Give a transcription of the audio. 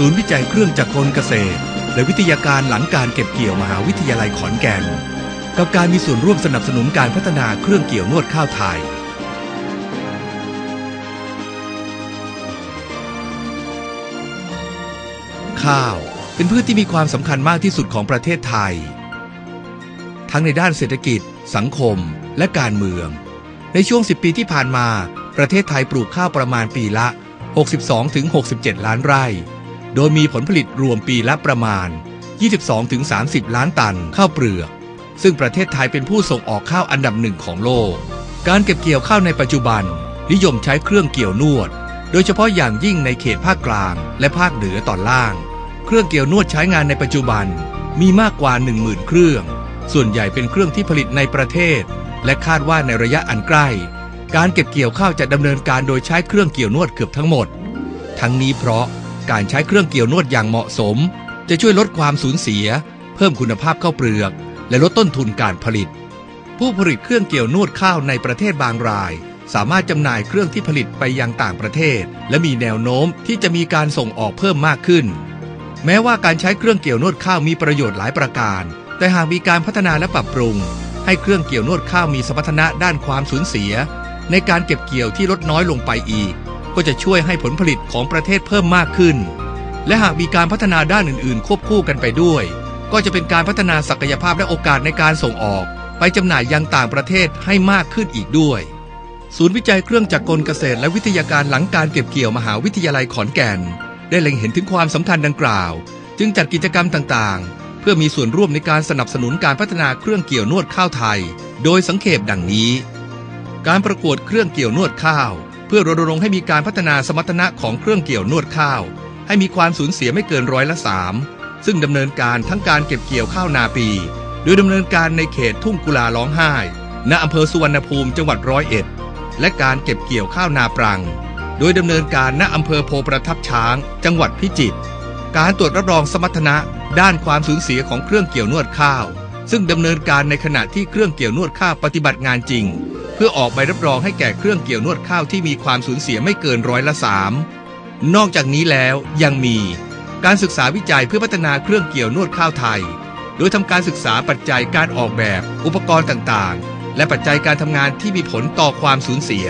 ศูนย์วิจัยเครื่องจักรกลเกษตร และวิทยาการหลังการเก็บเกี่ยวมหาวิทยาลัยขอนแก่น กับการมีส่วนร่วมสนับสนุนการพัฒนาเครื่องเกี่ยวนวดข้าวไทย ข้าวเป็นพืชที่มีความสำคัญมากที่สุดของประเทศไทย ทั้งในด้านเศรษฐกิจ สังคม และการเมือง ในช่วง 10 ปีที่ผ่านมา ประเทศไทยปลูกข้าวประมาณปีละ 62-67 ล้านไร่ โดยมีผลผลิตรวมปีละประมาณ 22-30 ล้านตันข้าวเปลือก ซึ่งประเทศไทยเป็นผู้ส่งออกข้าวอันดับหนึ่งของโลก การเก็บเกี่ยวข้าวในปัจจุบัน นิยมใช้เครื่องเกี่ยวนวด โดยเฉพาะอย่างยิ่งในเขตภาคกลาง และภาคเหนือตอนล่าง เครื่องเกี่ยวนวดใช้งานในปัจจุบันมีมากกว่า 10,000 เครื่อง ส่วนใหญ่เป็นเครื่องที่ผลิตในประเทศ และคาดว่าในระยะอันใกล้ การเก็บเกี่ยวข้าวจะดำเนินการโดยใช้เครื่องเกี่ยวนวดเกือบทั้งหมด ทั้งนี้เพราะ การใช้เครื่องเกี่ยวนวดอย่างเหมาะสม จะช่วยลดความสูญเสีย เพิ่มคุณภาพข้าวเปลือก และลดต้นทุนการผลิต ผู้ผลิตเครื่องเกี่ยวนวดข้าวในประเทศบางราย สามารถจำหน่ายเครื่องที่ผลิตไปยังต่างประเทศ และมีแนวโน้มที่จะมีการส่งออกเพิ่มมากขึ้น แม้ว่าการใช้เครื่องเกี่ยวนวดข้าวมีประโยชน์หลายประการ แต่หากมีการพัฒนาและปรับปรุง ให้เครื่องเกี่ยวนวดข้าวมีสมรรถนะด้านความสูญเสีย ในการเก็บเกี่ยวที่ลดน้อยลงไปอีก ก็จะช่วยให้ผลผลิตของประเทศเพิ่มมากขึ้น และหากมีการพัฒนาด้านอื่น ๆ ควบคู่กันไปด้วย ก็จะเป็นการพัฒนาศักยภาพและโอกาสในการส่งออก ไปจำหน่ายยังต่างประเทศให้มากขึ้นอีกด้วย ศูนย์วิจัยเครื่องจักรกลเกษตร และวิทยาการหลังการเก็บเกี่ยวมหาวิทยาลัยขอนแก่น ได้เล็งเห็นถึงความสำคัญดังกล่าว จึงจัดกิจกรรมต่าง ๆ เพื่อมีส่วนร่วมในการสนับสนุนการพัฒนาเครื่องเกี่ยวนวดข้าวไทย โดยสังเขปดังนี้ การประกวดเครื่องเกี่ยวนวดข้าว เพื่อรณรงค์ให้มีการพัฒนาสมรรถนะของเครื่องเกี่ยวนวดข้าว ให้มีความสูญเสียไม่เกินร้อยละสามซึ่งดำเนินการทั้งการเก็บเกี่ยวข้าวนาปี โดยดำเนินการในเขตทุ่งกุลาร้องไห้ ณอำเภอสุวรรณภูมิจังหวัดร้อยเอ็ด และการเก็บเกี่ยวข้าวนาปรัง โดยดำเนินการณอำเภอโพประทับช้าง จังหวัดพิจิตร การตรวจรับรองสมรรถนะด้านความสูญเสียของเครื่องเกี่ยวนวดข้าว ซึ่งดำเนินการในขณะที่เครื่องเกี่ยวนวดข้าวปฏิบัติงานจริง พื่อออกใบรับรองให้แก่เครื่องเกี่ยวนวดข้าวที่มีความสูญเสียไม่เกินร้อยละสามนอกจากนี้แล้วยังมีการศึกษาวิจัยเพื่อพัฒนาเครื่องเกี่ยวนวดข้าวไทย โดยทำการศึกษาปัจจัยการออกแบบ อุปกรณ์ต่างๆ และปัจจัยการทำงานที่มีผลต่อความสูญเสีย